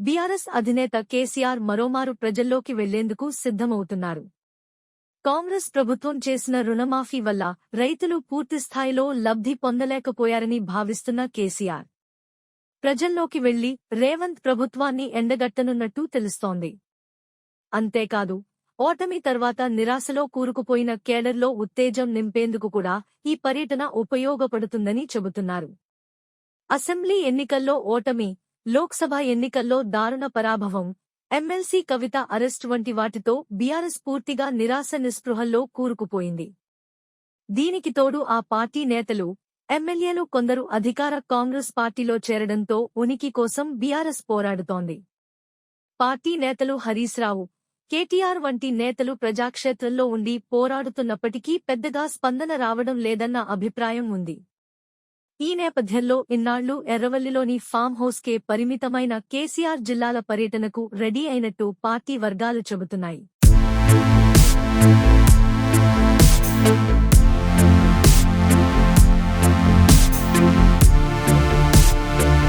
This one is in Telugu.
బీఆర్ఎస్ అధినేత కేసీఆర్ మరోమారు ప్రజల్లోకి వెళ్ళేందుకు సిద్ధమవుతున్నారు. కాంగ్రెస్ ప్రభుత్వం చేసిన రుణమాఫీ వల్ల రైతులు పూర్తిస్థాయిలో లబ్ధి పొందలేకపోయారని భావిస్తున్న కేసీఆర్. ప్రజల్లోకి వెళ్ళి రేవంత్ ప్రభుత్వాన్ని ఎండగట్టనున్నట్టు తెలుస్తోంది. అంతేకాదు ఓటమి తర్వాత నిరాశలో కూరుకుపోయిన కేడర్లో ఉత్తేజం నింపేందుకు కూడా ఈ పర్యటన ఉపయోగపడుతుందని చెబుతున్నారు. అసెంబ్లీ ఎన్నికల్లో ఓటమి లోక్సభ ఎన్నికల్లో దారుణ పరాభవం. ఎమ్మెల్సీ కవిత అరెస్ట్ వంటి వాటితో బీఆర్ఎస్ పూర్తిగా నిరాశ నిస్పృహల్లో కూరుకుపోయింది. దీనికి తోడు ఆ పార్టీ నేతలు ఎమ్మెల్యేలు కొందరు అధికార కాంగ్రెస్ పార్టీలో చేరడంతో ఉనికి కోసం బీఆర్ఎస్ పోరాడుతోంది. పార్టీ నేతలు హరీశ్రావు కేటీఆర్ వంటి నేతలు ప్రజాక్షేత్రంలో ఉండి పోరాడుతున్నప్పటికీ పెద్దగా స్పందన రావడం లేదన్న అభిప్రాయం ఉంది. ఈ నేపథ్యంలో ఇన్నాళ్ళు ఎర్రవల్లిలోని ఫామ్ హౌస్కే పరిమితమైన కేసీఆర్ జిల్లాల పర్యటనకు రెడీ అయినట్టు పార్టీ వర్గాలు చెబుతున్నాయి.